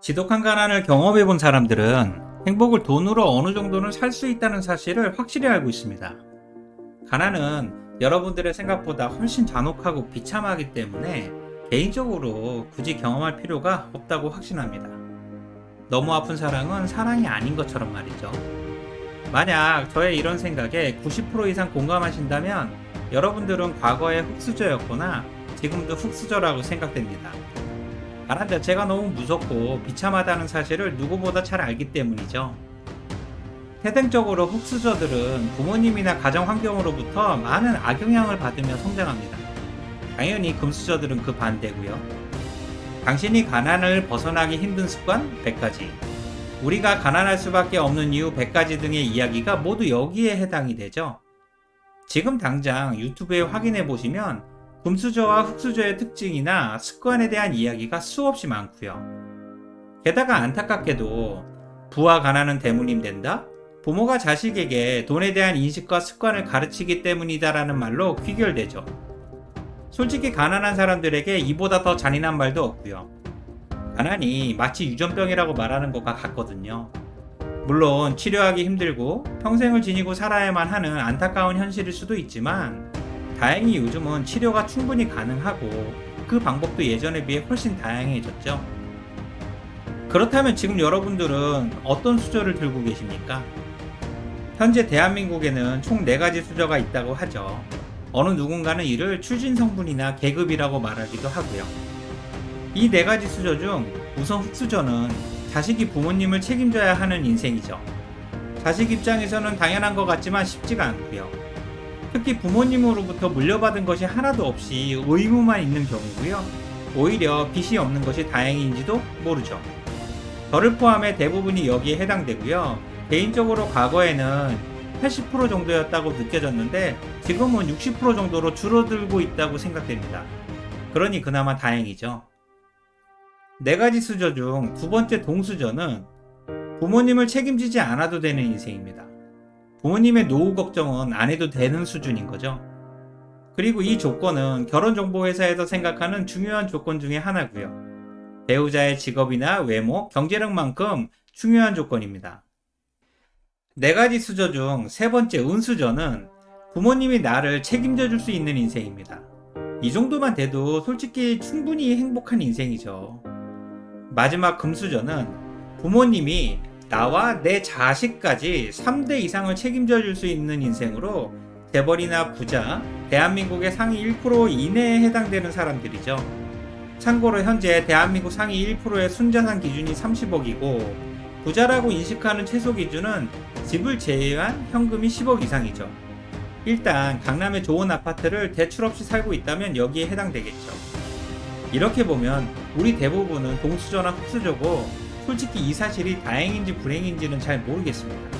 지독한 가난을 경험해 본 사람들은 행복을 돈으로 어느 정도는 살 수 있다는 사실을 확실히 알고 있습니다. 가난은 여러분들의 생각보다 훨씬 잔혹하고 비참하기 때문에 개인적으로 굳이 경험할 필요가 없다고 확신합니다. 너무 아픈 사랑은 사랑이 아닌 것처럼 말이죠. 만약 저의 이런 생각에 90% 이상 공감하신다면 여러분들은 과거에 흙수저였거나 지금도 흙수저라고 생각됩니다. 가난 자체가 너무 무섭고 비참하다는 사실을 누구보다 잘 알기 때문이죠. 태생적으로 흙수저들은 부모님이나 가정 환경으로부터 많은 악영향을 받으며 성장합니다. 당연히 금수저들은 그 반대고요. 당신이 가난을 벗어나기 힘든 습관 100가지. 우리가 가난할 수밖에 없는 이유 100가지 등의 이야기가 모두 여기에 해당이 되죠. 지금 당장 유튜브에 확인해 보시면 금수저와 흙수저의 특징이나 습관에 대한 이야기가 수없이 많고요. 게다가 안타깝게도 부와 가난은 대물림 된다? 부모가 자식에게 돈에 대한 인식과 습관을 가르치기 때문이다라는 말로 귀결되죠. 솔직히 가난한 사람들에게 이보다 더 잔인한 말도 없고요. 가난이 마치 유전병이라고 말하는 것과 같거든요. 물론 치료하기 힘들고 평생을 지니고 살아야만 하는 안타까운 현실일 수도 있지만 다행히 요즘은 치료가 충분히 가능하고 그 방법도 예전에 비해 훨씬 다양해졌죠. 그렇다면 지금 여러분들은 어떤 수저를 들고 계십니까? 현재 대한민국에는 총 4가지 수저가 있다고 하죠. 어느 누군가는 이를 출신 성분이나 계급이라고 말하기도 하고요. 이네 가지 수저 중 우선 흙수저는 자식이 부모님을 책임져야 하는 인생이죠. 자식 입장에서는 당연한 것 같지만 쉽지가 않고요. 특히 부모님으로부터 물려받은 것이 하나도 없이 의무만 있는 경우고요. 오히려 빚이 없는 것이 다행인지도 모르죠. 저를 포함해 대부분이 여기에 해당되고요. 개인적으로 과거에는 80% 정도였다고 느껴졌는데 지금은 60% 정도로 줄어들고 있다고 생각됩니다. 그러니 그나마 다행이죠. 네 가지 수저 중 두 번째 동수저는 부모님을 책임지지 않아도 되는 인생입니다. 부모님의 노후 걱정은 안 해도 되는 수준인 거죠. 그리고 이 조건은 결혼정보회사에서 생각하는 중요한 조건 중에 하나고요. 배우자의 직업이나 외모, 경제력만큼 중요한 조건입니다. 네 가지 수저 중 세 번째 은수저는 부모님이 나를 책임져 줄 수 있는 인생입니다. 이 정도만 돼도 솔직히 충분히 행복한 인생이죠. 마지막 금수저는 부모님이 나와 내 자식까지 3대 이상을 책임져 줄 수 있는 인생으로 재벌이나 부자, 대한민국의 상위 1% 이내에 해당되는 사람들이죠. 참고로 현재 대한민국 상위 1%의 순자산 기준이 30억이고 부자라고 인식하는 최소 기준은 집을 제외한 현금이 10억 이상이죠. 일단 강남의 좋은 아파트를 대출 없이 살고 있다면 여기에 해당되겠죠. 이렇게 보면 우리 대부분은 동수저나 흑수저고 솔직히 이 사실이 다행인지 불행인지는 잘 모르겠습니다.